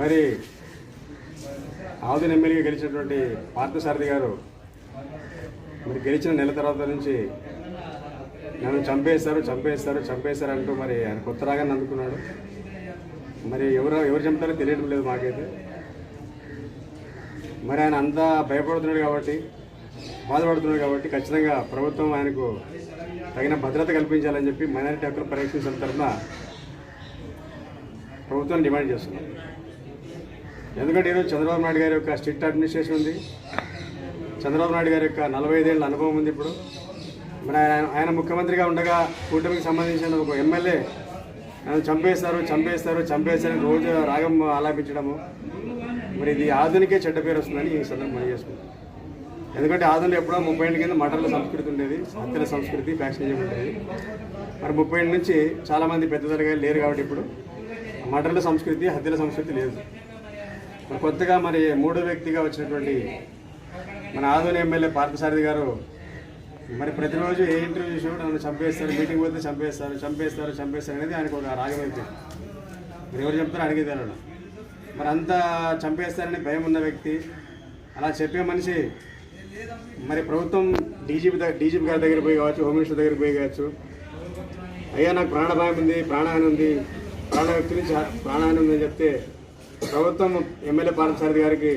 మరి ఆవుదిన ఎమ్మెల్యేగా గెలిచినటువంటి పార్థసారథి గారు మరి గెలిచిన నెల తర్వాత నుంచి నన్ను చంపేస్తారు చంపేస్తారు చంపేస్తారు అంటూ మరి ఆయన కొత్త రాగానే అందుకున్నాడు. మరి ఎవరు ఎవరు చంపుతారో తెలియడం లేదు మాకైతే. మరి ఆయన అంతా భయపడుతున్నాడు కాబట్టి బాధపడుతున్నాడు కాబట్టి ఖచ్చితంగా ప్రభుత్వం ఆయనకు తగిన భద్రత కల్పించాలని చెప్పి మైనారిటీ హక్కుల పరిరక్షణ తరఫున ప్రభుత్వాన్ని డిమాండ్ చేస్తున్నాం. ఎందుకంటే ఈరోజు చంద్రబాబు నాయుడు గారి యొక్క స్ట్రిక్ట్ అడ్మినిస్ట్రేషన్ ఉంది. చంద్రబాబు నాయుడు గారి యొక్క నలభై ఐదేళ్ళ అనుభవం ఉంది ఇప్పుడు. మరి ఆయన ఆయన ముఖ్యమంత్రిగా ఉండగా కూటమికి సంబంధించిన ఒక ఎమ్మెల్యే నన్ను చంపేస్తారు చంపేస్తారు చంపేస్తారని రోజు రాగం ఆలాపించడము. మరి ఇది ఆధునికే చెడ్డ పేరు వస్తుందని ఈ సందర్భం చేసుకుంటాం ఎందుకంటే ఆధునిక ఎప్పుడో ముప్పై ఏళ్ళ కింద మటర్ల సంస్కృతి ఉండేది హత్యల సంస్కృతి ఫ్యాక్షనిజం ఉండేది మరి ముప్పై ఏళ్ళ నుంచి చాలామంది పెద్ద లేరు కాబట్టి ఇప్పుడు. మటర్ల సంస్కృతి హత్యల సంస్కృతి లేదు. కొత్తగా మరి మూడో వ్యక్తిగా వచ్చినటువంటి మన ఆదోని ఎమ్మెల్యే పార్థసారథి గారు మరి ప్రతిరోజు ఏ ఇంటర్వ్యూ చూసినా కూడా నన్ను చంపేస్తారు మీటింగ్ పోతే చంపేస్తారు చంపేస్తారు చంపేస్తారు అనేది ఆయనకు ఒక రాగం అయిపోయింది మరి ఎవరు చెప్తారో అడిగి తెలడం మరి అంతా చంపేస్తారని భయం ఉన్న వ్యక్తి అలా చెప్పే మనిషి మరి ప్రభుత్వం డీజీపీ దగ్గర డీజీపీ గారి దగ్గర పోయి కావచ్చు హోమ్ మినిస్టర్ దగ్గర పోయి కావచ్చు అయ్యా నాకు ప్రాణభాయం ఉంది ప్రాణహాని ఉంది ప్రాణ వ్యక్తి నుంచి ప్రాణహాని ఉందని చెప్తే ప్రభుత్వం ఎమ్మెల్యే పార్థసారథి గారికి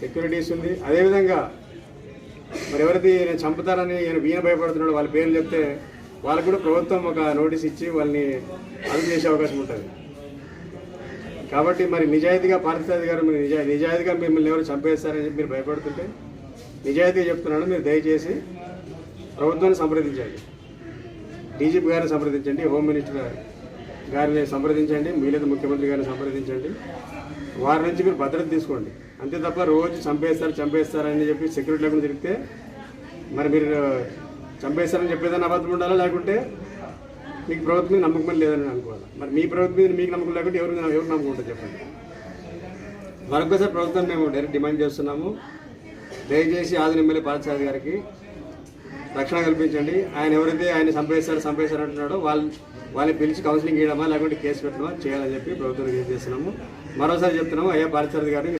సెక్యూరిటీస్ ఉంది అదేవిధంగా మరి ఎవరైతే ఈయన చంపుతారని ఈయన ఈయన భయపడుతున్నాడు వాళ్ళ పేర్లు చెప్తే వాళ్ళకు కూడా ప్రభుత్వం ఒక నోటీస్ ఇచ్చి వాళ్ళని అదుపు చేసే అవకాశం ఉంటుంది. కాబట్టి మరి నిజాయితీగా పార్థసారథి గారు మీరు నిజా నిజాయితీగా మిమ్మల్ని ఎవరు చంపేస్తారని చెప్పి మీరు భయపడుతుంటే నిజాయితీగా చెప్తున్నాను మీరు దయచేసి ప్రభుత్వాన్ని సంప్రదించండి. డీజీపీ గారిని సంప్రదించండి. హోమ్ మినిస్టర్ గారిని సంప్రదించండి మీలేదు ముఖ్యమంత్రి గారిని సంప్రదించండి. వారి నుంచి మీరు భద్రత తీసుకోండి. అంతే తప్ప రోజు చంపేస్తారు చంపేస్తారని చెప్పి సెక్యూరిటీ లేకుండా తిరిగితే మరి మీరు చంపేస్తారని చెప్పేదాన్ని అబద్ధం ఉండాలా? లేకుంటే మీకు ప్రభుత్వం మీద నమ్మకం లేదని అనుకోవాలి? మరి మీ ప్రభుత్వం మీద మీకు నమ్మకం లేకుంటే ఎవరు ఎవరు నమ్మకం ఉంటుంది చెప్పండి. మరొకసారి ప్రభుత్వం మేము డైరెక్ట్ డిమాండ్ చేస్తున్నాము. దయచేసి ఆదిన ఎమ్మెల్యే పార్థసారథి గారికి రక్షణ కల్పించండి. ఆయన ఎవరైతే ఆయన సంపేశారు సంపేశారు అంటున్నాడో వాళ్ళు వాళ్ళని పిలిచి కౌన్సిలింగ్ చేయడమా లేకుంటే కేసు పెట్టడమా చేయాలని చెప్పి ప్రభుత్వానికి చేస్తున్నాము. మరోసారి చెప్తున్నాము అయ్యా పార్థసారథి గారు